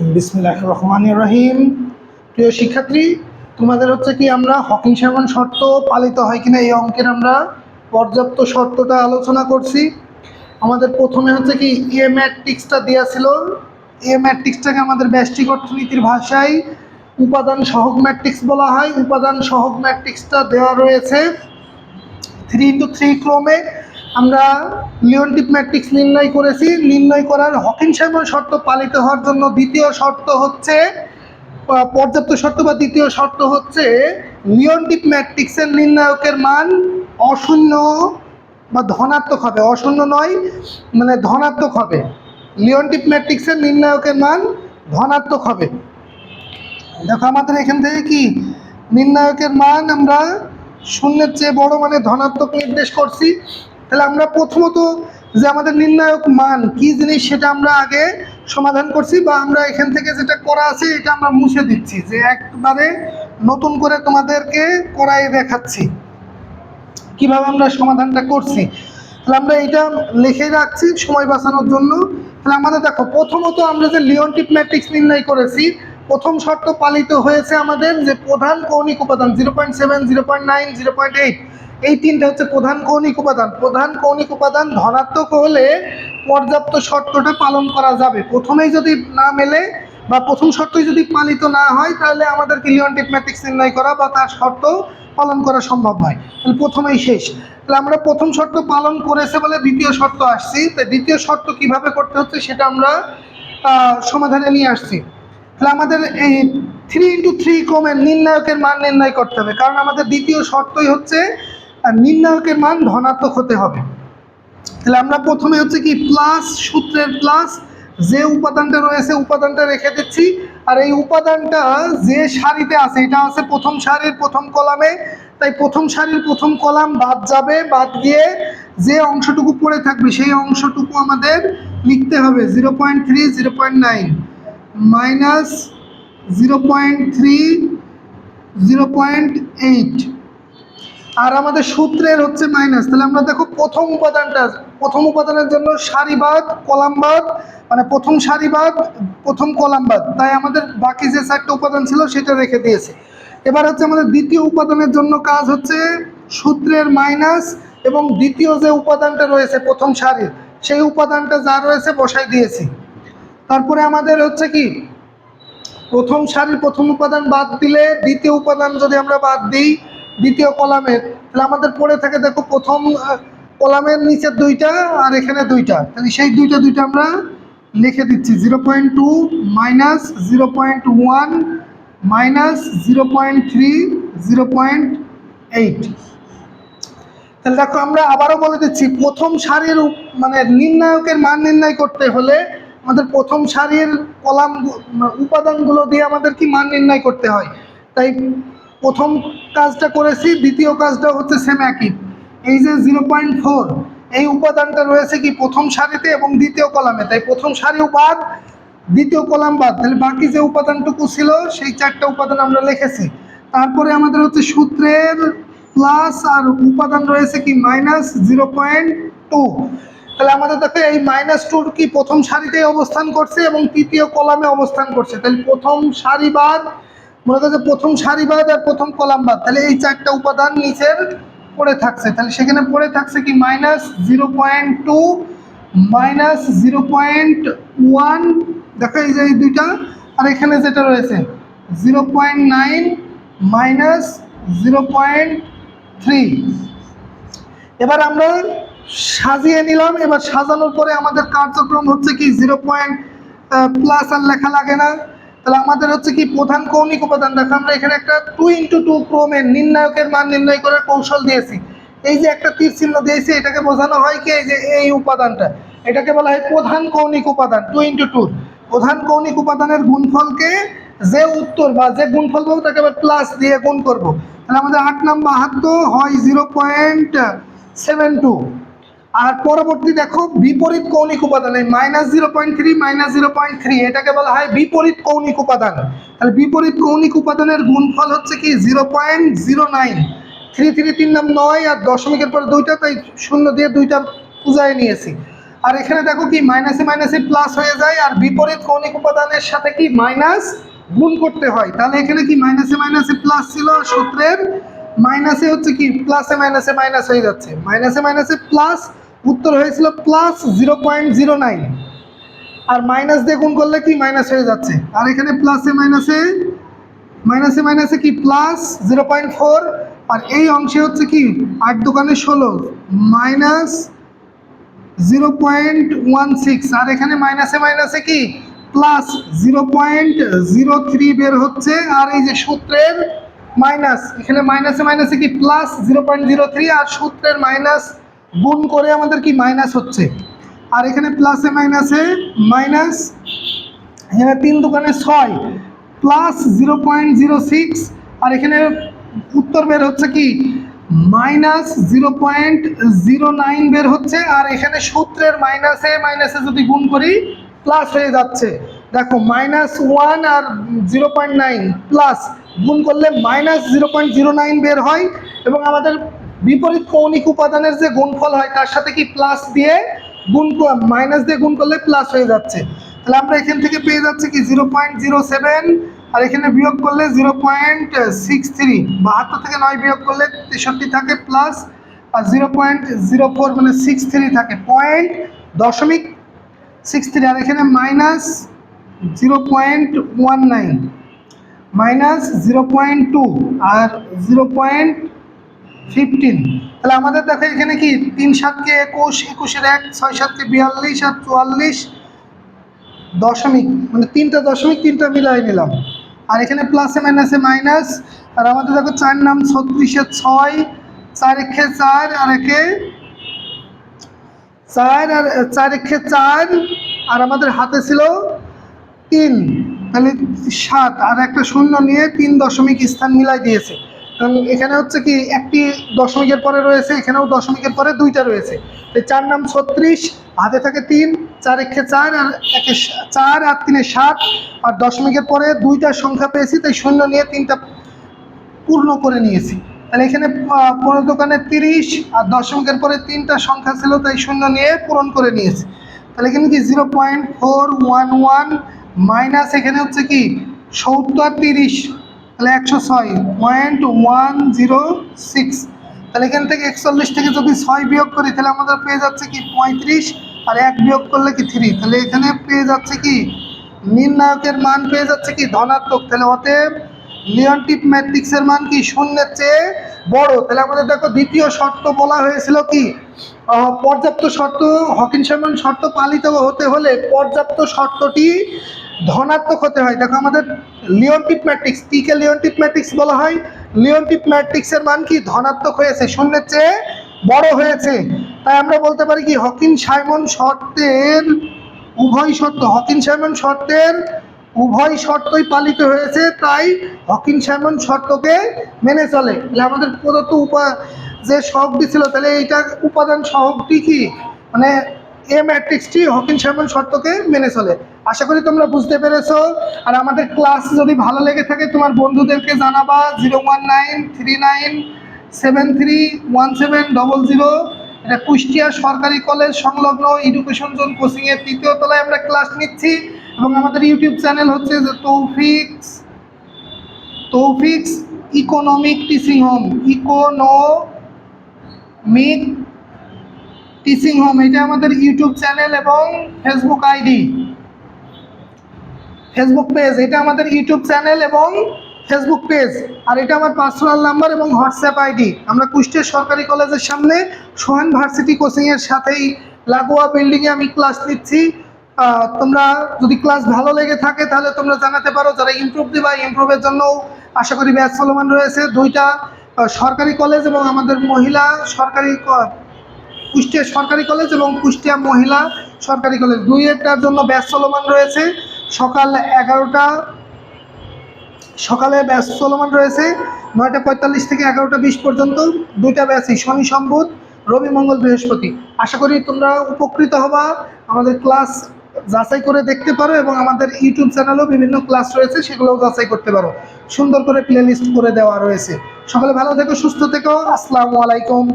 বিসমিল্লাহ রহমান রহিম। প্রিয় শিক্ষার্থী, তোমাদের হচ্ছে কি, আমরা হকিং সেবন শর্ত পালিত হয় কিনা এই অঙ্কের আমরা পর্যাপ্ত শর্তটা আলোচনা করছি। আমাদের প্রথমে হচ্ছে কি, এ ম্যাট্রিক্সটা দেওয়া ছিল। এ ম্যাট্রিক্সটাকে আমাদের ব্যষ্টিক অর্থনীতির ভাষায় উপাদান সহগ ম্যাট্রিক্স বলা হয়। উপাদান সহগ ম্যাট্রিক্সটা দেওয়া রয়েছে। থ্রি ইন্টু থ্রি ক্রমে আমরা লিওনটিপ ম্যাট্রিক্স নির্ণয় করেছি। নির্ণয় করার হকিং সাইমন শর্ত পালিত হওয়ার জন্য দ্বিতীয় শর্ত হচ্ছে পর্যাপ্ত শর্ত বা দ্বিতীয় শর্ত হচ্ছে লিওনটিপ ম্যাট্রিক্সের নির্ণায়কের মান অশূন্য বা ধনাত্মক হবে। অশূন্য নয় মানে ধনাত্মক হবে। লিওনটিপ ম্যাট্রিক্সের নির্ণায়কের মান ধনাত্মক হবে। দেখো আমাদের এখান থেকে কি? নির্ণায়কের মান আমরা শূন্যের চেয়ে বড় মানে ধনাত্মক নির্দেশ করছি। তাহলে আমরা প্রথমত যে আমাদের নির্ণায়ক মান, কি জিনিস সেটা আমরা আগে সমাধান করছি বা আমরা এখান থেকে যেটা করা আছে এটা আমরা মুছে দিচ্ছি, যে একবারে নতুন করে তোমাদেরকে করাই দেখাচ্ছি। কীভাবে আমরা সমাধানটা করছি? তাহলে আমরা এটা লিখে রাখছি সময় বাঁচানোর জন্য। তাহলে আমাদের দেখো, প্রথমত আমরা যে লিওনটিপ ম্যাট্রিক্স নির্ণয় করেছি, প্রথম শর্ত পালিত হয়েছে আমাদের যে প্রধান কৌণিক উপাদান zero point seven zero point nine zero point eight এই তিনটা হচ্ছে প্রধান কৌণিক উপাদান। প্রধান কৌণিক উপাদান ধনাত্মক হলে পর্যাপ্ত শর্তটা পালন করা যাবে। প্রথমেই যদি না মেলে বা প্রথম শর্তই যদি পালিত না হয়, তাহলে আমাদেরকে লিওনটিপ ম্যাট্রিক্স নির্ণয় করা বা তার শর্ত পালন করা সম্ভব নয়। তাহলে প্রথমেই শেষ। তাহলে আমরা প্রথম শর্ত পালন করেছে বলে দ্বিতীয় শর্ত আসছি। তো দ্বিতীয় শর্ত কীভাবে করতে হচ্ছে সেটা আমরা সমাধানে নিয়ে আসছি। তাহলে আমাদের এই থ্রি ইন্টু থ্রি ক্রমের নির্ণায়কের মান নির্ণয় করতে হবে। কারণ আমাদের দ্বিতীয় শর্তই হচ্ছে আহ, নির্ণায়কের মান ধনাত্মক হতে হবে। তাহলে আমরা প্রথমে হচ্ছে কি প্লাস সূত্রের প্লাস যে উপাদানটা রয়েছে উপাদানটা রেখে দিচ্ছি। আর এই উপাদানটা যে সারিতে আছে এটা আছে প্রথম সারির প্রথম কলামে। তাই প্রথম সারির প্রথম কলাম বাদ যাবে বাদ গিয়ে যে অংশটুকু পড়ে থাকবে সেই অংশটুকু আমাদের লিখতে হবে। Zero point three zero point nine minus zero point three zero point eight আর আমাদের সূত্রের হচ্ছে মাইনাস তাহলে আমরা দেখো প্রথম উপাদানটা, প্রথম উপাদানের জন্য সারিবাদ কলামবাদ মানে প্রথম সারিবাদ প্রথম কলামবাদ তাই আমাদের বাকি যে চারটা উপাদান ছিল সেটা রেখে দিয়েছে। এবার হচ্ছে আমাদের দ্বিতীয় উপাদানের জন্য কাজ হচ্ছে সূত্রের মাইনাস এবং দ্বিতীয় যে উপাদানটা রয়েছে প্রথম সারির সেই উপাদানটা যা রয়েছে বসাই দিয়েছি। তারপরে আমাদের হচ্ছে কি, প্রথম সারির প্রথম উপাদান বাদ দিলে দ্বিতীয় উপাদান যদি আমরা বাদ দিই দ্বিতীয় কলামের তাহলে আমাদের পড়ে থাকে, দেখো প্রথম কলামের নিচে দুইটা আর এখানে দুইটা। তাহলে সেই দুইটা দুইটা আমরা লিখে দিচ্ছি। Zero point two minus zero point one minus zero point three, zero point eight. তাহলে দেখো, আমরা আবারও বলে দিচ্ছি, প্রথম সারির মানে নির্ণায়কের মান নির্ণয় করতে হলে আমাদের প্রথম সারির কলাম উপাদানগুলো দিয়ে আমাদের কি মান নির্ণয় করতে হয়? তাই প্রথম কাজটা করেছি, দ্বিতীয় কাজটা হচ্ছে সেম একই। এই যে জিরো পয়েন্ট ফোর এই উপাদানটা রয়েছে কি প্রথম সারিতে এবং দ্বিতীয় কলামে। তাই প্রথম সারিও বাদ, দ্বিতীয় কলাম বাদ। তাহলে বাকি যে উপাদানটুকু ছিল, সেই চারটা উপাদান আমরা লিখেছি। তারপরে আমাদের হচ্ছে সূত্রের প্লাস আর উপাদান রয়েছে কি মাইনাস জিরো পয়েন্ট টু তাহলে আমাদের দেখো এই মাইনাস টুর কি প্রথম সারিতেই অবস্থান করছে এবং তৃতীয় কলামে অবস্থান করছে। তাহলে প্রথম সারি বাদ মনে করছে প্রথম সারি বাদ আর প্রথম কলাম বাদ তাহলে এই চারটা উপাদান নিচের পড়ে থাকছে। তাহলে সেখানে পড়ে থাকছে কি? Minus zero point two minus zero point one দেখো যে এই দুইটা, আর এখানে যেটা রয়েছে zero point nine minus zero point three এবার আমরা সাজিয়ে নিলাম, এবার সাজানোর পরে আমাদের কার্যক্রম হচ্ছে কি? জিরো পয়েন্ট প্লাস আর লেখা লাগে না। তাহলে আমাদের হচ্ছে কি প্রধান কৌণিক উপাদান দেখো, আমরা এখানে একটা টু ইন্টু টু ক্রমের নির্ণায়কের মান নির্ণয় করার কৌশল দিয়েছি। এই যে একটা তীর চিহ্ন দিয়েছি, এটাকে বোঝানো হয় কি এই যে এই উপাদানটা? এটাকে বলা হয় প্রধান কৌণিক উপাদান টু ইন্টু টু প্রধান কৌণিক উপাদানের গুণফলকে যে উত্তর বা যে গুণফল পাবো তাকে আবার প্লাস দিয়ে গুণ করব। তাহলে আমাদের আট নাম বাহাত্তর হয় জিরো পয়েন্ট সেভেন টু আর পরবর্তী দেখো বিপরীত কৌণিক উপাদান, এই minus zero point three minus zero point three এটাকে বলা হয় বিপরীত কৌণিক উপাদান। তাহলে বিপরীত কৌণিক উপাদানের গুণফল হচ্ছে কি? Zero point zero nine three three তিন নাম নয় আর দশমিকের পরে দুইটা, তাই শূন্য দিয়ে দুইটা পূজায় নিয়েছি। আর এখানে দেখো কি মাইনাসে মাইনাসে প্লাস হয়ে যায় আর বিপরীত কৌণিক উপাদানের সাথে কি মাইনাস গুণ করতে হয়। তাহলে এখানে কি মাইনাসে মাইনাসে প্লাস ছিল সূত্রের মাইনাসে হচ্ছে কি? প্লাসে মাইনাসে মাইনাস হয়ে যাচ্ছে। মাইনাসে মাইনাসে প্লাস উত্তর হয়েছিল plus zero point zero nine আর মাইনাস দিয়ে গুণ করলে কি? মাইনাস হয়ে যাচ্ছে। আর এখানে প্লাসে মাইনাসে মাইনাসে মাইনাসে কি? প্লাস জিরো পয়েন্ট ফোর আর এই অংশে হচ্ছে কি? আট দোকানে ষোলো। Minus zero point one six আর এখানে মাইনাসে মাইনাসে কি? Plus zero point zero three বের হচ্ছে। আর এই যে সূত্রের মাইনাস এখানে মাইনাসে মাইনাসে কি? Plus zero point zero three আর সূত্রের মাইনাস গুণ করে আমাদের কি মাইনাস হচ্ছে? আর এখানে প্লাসে মাইনাসে মাইনাস এখানে তিন দোকানে ছয় plus zero point zero six আর এখানে উত্তর বের হচ্ছে কি? Minus zero point zero nine বের হচ্ছে, আর এখানে সূত্রের মাইনাসে মাইনাসে যদি গুণ করি প্লাস হয়ে যাচ্ছে। দেখো মাইনাস ওয়ান আর জিরো পয়েন্ট নাইন প্লাস গুণ করলে minus zero point zero nine বের হয়, এবং আমাদের বিপরীত কৌণিক উপাদানের যে গুণফল হয়, তার সাথে কি প্লাস দিয়ে গুণ মাইনাস দিয়ে গুণ করলে প্লাস হয়ে যাচ্ছে। তাহলে আমরা এখান থেকে পেয়ে যাচ্ছি কি জিরো পয়েন্ট জিরো সেভেন আর এখানে বিয়োগ করলে জিরো পয়েন্ট সিক্স থ্রি বাহাত্তর থেকে নয় বিয়োগ করলে তেষট্টি থাকে প্লাস আর জিরো পয়েন্ট জিরো ফোর মানে সিক্স থ্রি থাকে পয়েন্ট দশমিক সিক্স থ্রি আর এখানে minus zero point one nine minus zero point two আর জিরো পয়েন্ট ফিফটিন তাহলে আমাদের দেখো এখানে কি? তিন সাতকে একুশ, একুশের এক, ছয় সাতকে বিয়াল্লিশ আর চুয়াল্লিশ দশমিক মানে তিনটা দশমিক, তিনটা মিলাই নিলাম। আর এখানে প্লাসে মাইনাসে মাইনাস আর আমাদের দেখো চার নাম ছত্রিশে ছয়, চার একে চার, আর একে চার, আর চার একে চার, আর আমাদের হাতে ছিল তিন। তাহলে সাত, আর একটা শূন্য নিয়ে তিন দশমিক স্থান মিলাই দিয়েছে। এখানে হচ্ছে কি একটি দশমিকের পরে রয়েছে, এখানেও দশমিকের পরে দুইটা রয়েছে। এই চার নাম ছত্রিশ, হাতে থাকে তিন, চার একে চার আর একে চার আর তিনে সাত। আর দশমিকের পরে দুইটা সংখ্যা পেয়েছি, তাই শূন্য নিয়ে তিনটা পূর্ণ করে নিয়েছি। তাহলে এখানে পনেরো দোকানে তিরিশ আর দশমিকের পরে তিনটা সংখ্যা ছিল, তাই শূন্য নিয়ে পূরণ করে নিয়েছি। তাহলে এখানে কি zero point four one one minus এখানে হচ্ছে কি সত্তর তিরিশ। তাহলে একশো ছয় পয়েন্ট ওয়ান জিরো সিক্স তাহলে এখান থেকে একচল্লিশ থেকে যদি ছয় বিয়োগ করি, তাহলে আমাদের পেয়ে যাচ্ছে কি পঁয়ত্রিশ, আর এক বিয়োগ করলে কি থ্রি তাহলে এখানে পেয়ে যাচ্ছে কি, নির্ণায়কের মান পেয়ে যাচ্ছে কি ধনাত্মক। তাহলে অতএব লিওনটিপ ম্যাট্রিক্সের মান কি শূন্যের চেয়ে বড়। তাহলে আমাদের দেখো দ্বিতীয় শর্ত বলা হয়েছিল কি পর্যাপ্ত শর্ত হকিন সামন শর্ত পালিত হতে হলে পর্যাপ্ত শর্তটি ধনাত্মক হতে হয়। দেখো আমাদের লিওনটিপ ম্যাট্রিক্স টিকে লিওনটিপ ম্যাট্রিক্স বলা হয়। লিওনটিপ ম্যাট্রিক্সের মান কি? ধনাত্মক হয়েছে, শূন্যের চেয়ে বড় হয়েছে। তাই আমরা বলতে পারি কি? হকিন সাইমন শর্তের উভয় শর্ত হকিন সাইমন শর্তের উভয় শর্তই পালিত হয়েছে, তাই হকিন সাইমন শর্তকে মেনে চলে। তাহলে আমাদের প্রদত্ত উপা যে সহগটি ছিল, তাহলে এইটা উপাদান সহগটি কি? মানে এ ম্যাট্রিক্সটি হকিন সাইমন শর্তকে মেনে চলে। আশা করি তোমরা বুঝতে পেরেছ। আর আমাদের ক্লাস যদি ভালো লেগে থাকে, তোমার বন্ধুদেরকে জানাবা zero one nine three nine seven three one seven double zero এটা কুষ্টিয়া সরকারি কলেজ সংলগ্ন এডুকেশন জোন কোচিংয়ের তৃতীয় তলায় আমরা ক্লাস নিচ্ছি। এবং আমাদের ইউটিউব চ্যানেল হচ্ছে যে Taufiq's Taufiq's economic teaching home economic teaching home এটা আমাদের ইউটিউব চ্যানেল এবং ফেসবুক আইডি ফেসবুক পেজ এটা আমাদের ইউটিউব চ্যানেল এবং ফেসবুক পেজ আর এটা আমার পার্সোনাল নাম্বার এবং হোয়াটসঅ্যাপ আইডি আমরা কুষ্টিয়া সরকারি কলেজের সামনে সোহান ভার্সিটি কোচিংয়ের সাথেই লাগোয়া বিল্ডিংয়ে আমি ক্লাস নিচ্ছি। তোমরা যদি ক্লাস ভালো লেগে থাকে তাহলে তোমরা জানাতে পারো যারা ইমপ্রুভ দিবা ইমপ্রুভের জন্য আশা করি ব্যাচ চলমান রয়েছে। দুইটা সরকারি কলেজ এবং আমাদের মহিলা সরকারি কুষ্টিয়া সরকারি কলেজ এবং কুষ্টিয়া মহিলা সরকারি কলেজ দুই একটার জন্য ব্যাচ চলমান রয়েছে। সকাল এগারোটা, সকালে ব্যাস চলমান রয়েছে। নয়টা পঁয়তাল্লিশ থেকে এগারোটা বিশ পর্যন্ত। দুইটা ব্যাচই শনি সম্বুধ, রবি মঙ্গল বৃহস্পতি। আশা করি তোমরা উপকৃত হবা। আমাদের ক্লাস যাচাই করে দেখতে পারো এবং আমাদের ইউটিউব চ্যানেলেও বিভিন্ন ক্লাস রয়েছে, সেগুলোও যাচাই করতে পারো। সুন্দর করে প্লে লিস্ট করে দেওয়া রয়েছে। সকলে ভালো থেকো, সুস্থ থেকো। আসসালামু আলাইকুম।